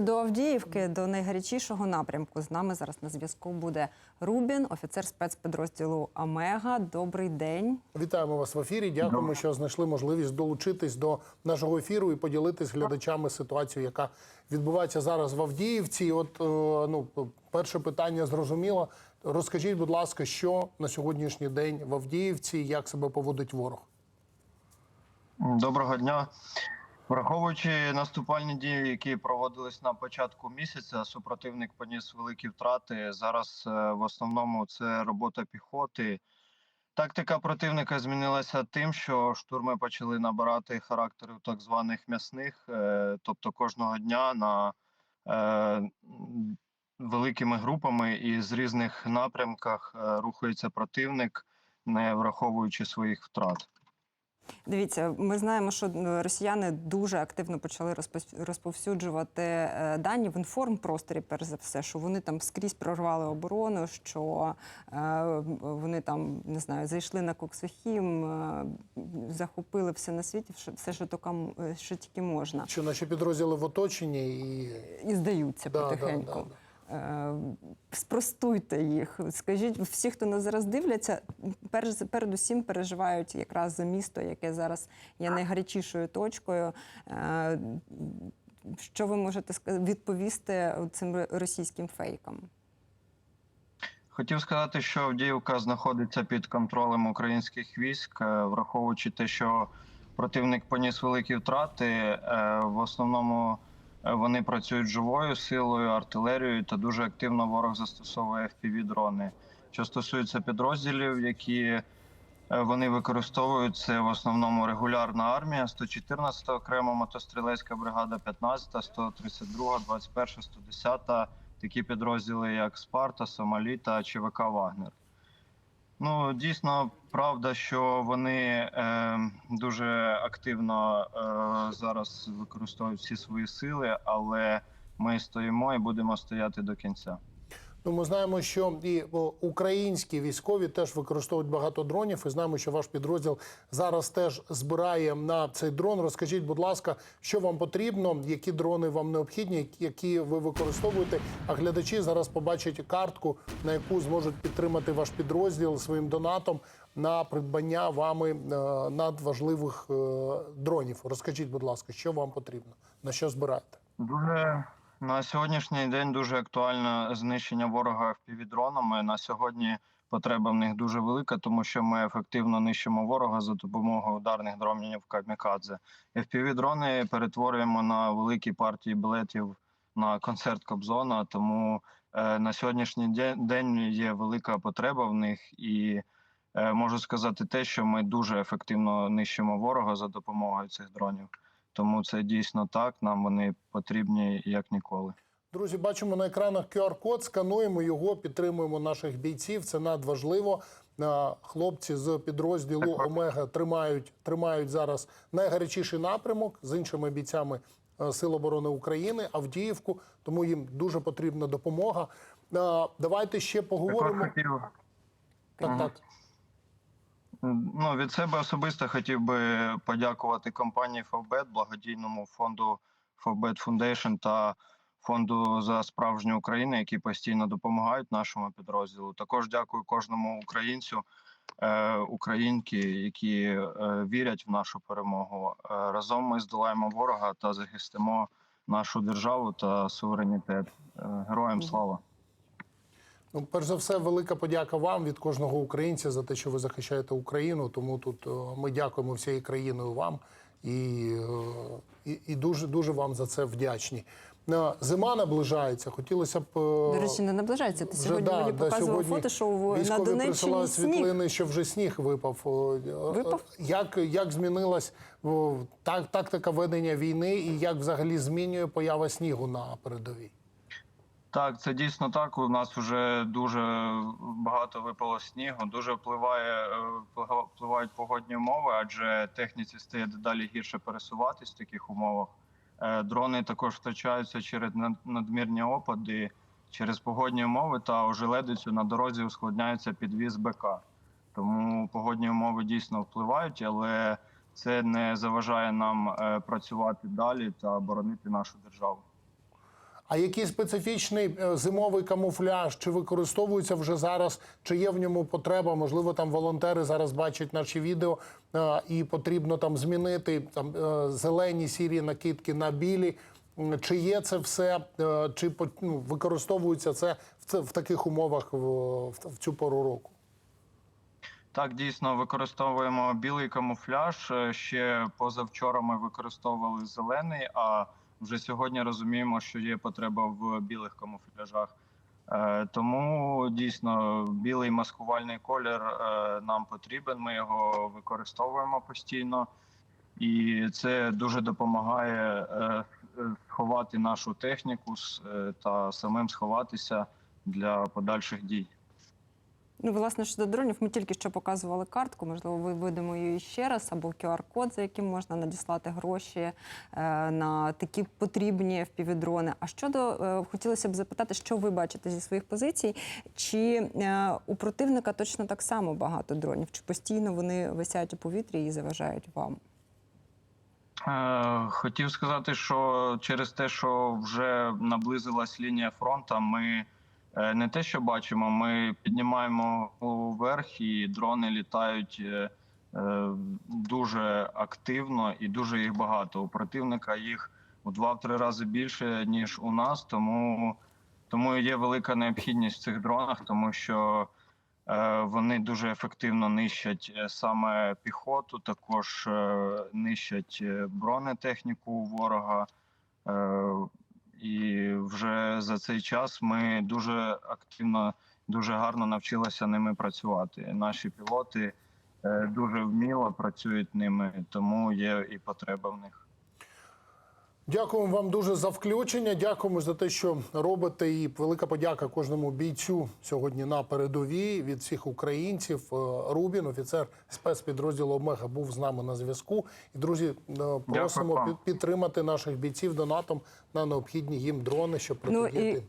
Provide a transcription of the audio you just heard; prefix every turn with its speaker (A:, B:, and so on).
A: До Авдіївки, до найгарячішого напрямку. З нами зараз на зв'язку буде Рубін, офіцер спецпідрозділу Омега. Добрий день.
B: Вітаємо вас в ефірі. Дякуємо, що знайшли можливість долучитись до нашого ефіру і поділитись з глядачами ситуацією, яка відбувається зараз в Авдіївці. От е, ну, перше питання зрозуміло. Розкажіть, будь ласка, що на сьогоднішній день в Авдіївці, як себе поводить ворог?
C: Доброго дня. Враховуючи наступальні дії, які проводились на початку місяця, супротивник поніс великі втрати. Зараз е, в основному це робота піхоти. Тактика противника змінилася тим, що штурми почали набирати характеру так званих м'ясних, е, тобто кожного дня на е, великими групами і з різних напрямках рухається противник, не враховуючи своїх втрат.
A: Дивіться, ми знаємо, що росіяни дуже активно почали розповсюджувати е, дані в інформпросторі, перш за все, що вони там скрізь прорвали оборону, що е, вони там не знаю, зайшли на Коксохім, е, захопили все на світі, все- що що тільки можна,
B: Що наші підрозділи в оточенні і
A: і здаються
B: Да, да,
A: потихеньку.
B: да, да.
A: Е, Спростуйте їх. Скажіть, всі, хто нас зараз дивляться, перш передусім переживають якраз за місто, яке зараз є найгарячішою точкою. Е, Що ви можете відповісти цим російським фейкам?
C: Хотів сказати, що Авдіївка знаходиться під контролем українських військ, е, враховуючи те, що противник поніс великі втрати. е, В основному е, вони працюють живою силою, артилерією та дуже активно ворог застосовує FPV-дрони. Що стосується підрозділів, які е, вони використовують це в основному регулярна армія, 114 окрема мотострілецька бригада, 15, 132, 21, 110, такі підрозділи, як Спарта, Сомалі та ЧВК Вагнер. Ну, дійсно, правда, що вони е, дуже активно е, зараз використовують всі свої сили, але ми стоїмо і будемо стояти до кінця.
B: Ну, ми знаємо, що і українські військові теж використовують багато дронів. І знаємо, що ваш підрозділ зараз теж збирає на цей дрон. Розкажіть, будь ласка, що вам потрібно, які дрони вам необхідні, які- ви використовуєте. А глядачі зараз побачать картку, на яку зможуть підтримати ваш підрозділ своїм донатом на придбання вами е, надважливих е, дронів. Розкажіть, будь ласка, що вам потрібно, на що збираєте?
C: На сьогоднішній день дуже актуально знищення ворога FPV-дронами. На сьогодні потреба в них дуже велика, тому що ми ефективно нищимо ворога за допомогою ударних дронів камікадзе. FPV-дрони перетворюємо на великі партії білетів на концерт Кобзона. Тому е, на сьогоднішній де- день є велика потреба в них і. е, Можу сказати те, що ми дуже ефективно нищимо ворога за допомогою цих дронів. Тому це дійсно так. Нам вони потрібні як ніколи.
B: Друзі, бачимо на екранах QR-код, скануємо його, підтримуємо наших бійців. Це надважливо. Хлопці з підрозділу Омега тримають, тримають зараз найгарячіший напрямок з іншими бійцями е, Сил оборони України, Авдіївку. Тому їм дуже потрібна допомога. Давайте ще поговоримо. Так, так.
C: Ну від себе особисто хотів би подякувати компанії Фавбет, благодійному фонду Фавбет Foundation та фонду за справжню Україну, які постійно допомагають нашому підрозділу. Також дякую кожному українцю, е, українки, які е, вірять в нашу перемогу. Е, разом ми здолаємо ворога та захистимо нашу державу та суверенітет. Героям слава!
B: Ну, перш за все, велика подяка вам від кожного українця за те, що ви захищаєте Україну. Тому тут е, ми дякуємо всією країною вам і, е, і, і дуже дуже вам за це вдячні. Е, Зима наближається. Хотілося б
A: До речі, не наближається. Ти
B: вже,
A: сьогодні
B: да,
A: мені
B: да,
A: показував
B: сьогодні
A: фото, що на Донеччині
B: присилають
A: сніг.
B: світлини, що вже сніг випав.
A: Випав?
B: Як, як змінилась так, тактика ведення війни, і як взагалі змінює поява снігу на передовій?
C: Так, це дійсно так. У нас вже дуже багато випало снігу. Дуже впливає е, впливають погодні умови, адже техніці стає дедалі гірше пересуватись в таких умовах. Е, Дрони також втрачаються через надмірні опади, через погодні умови та ожеледицю на дорозі ускладняється підвіз БК. Тому погодні умови дійсно впливають, але це не заважає нам е, працювати далі та боронити нашу державу.
B: А який специфічний е, зимовий камуфляж чи використовується вже зараз? Чи є в ньому потреба? Можливо, там волонтери зараз бачать наші відео е, і потрібно там змінити там е, зелені сірі накидки на білі. Чи є це все, чи ну, використовується це в, таких умовах в, цю пору року?
C: Так, дійсно використовуємо білий камуфляж. Ще позавчора ми використовували зелений, а вже сьогодні розуміємо, що є потреба в білих камуфляжах. Е, Тому дійсно білий маскувальний колір е, нам потрібен. Ми його використовуємо постійно, і це дуже допомагає е, сховати нашу техніку та самим сховатися для подальших дій.
A: Ну, власне, щодо дронів, ми тільки що показували картку. Можливо, ви видимо її ще раз, або QR-код, за яким можна надіслати гроші е, на такі потрібні впівдрони. А щодо е, хотілося б запитати, що ви бачите зі своїх позицій? Чи е, у противника точно так само багато дронів? Чи постійно вони висять у повітрі і заважають вам?
C: Е, Хотів сказати, що через те, що вже наблизилась лінія фронту, ми не те, що бачимо, ми піднімаємо голову вверх, і дрони літають е, е, дуже активно і дуже їх багато. У противника їх у два-три рази більше ніж у нас. Тому, тому є велика необхідність в цих дронах, тому що Е, Вони дуже ефективно нищать е, саме піхоту, також е, нищать е, бронетехніку ворога. І вже за цей час ми дуже активно, дуже гарно навчилися ними працювати. Наші пілоти е, дуже вміло працюють ними, тому є і потреба в них.
B: Дякуємо вам дуже за включення. Дякуємо за те, що робите. І велика подяка кожному бійцю сьогодні на передовій від всіх українців. Е, Рубін, офіцер спецпідрозділу Омега, був з нами на зв'язку. І друзі, е, просимо підтримати наших бійців донатом на необхідні їм дрони, щоб
A: Ну, і-
B: протидіяти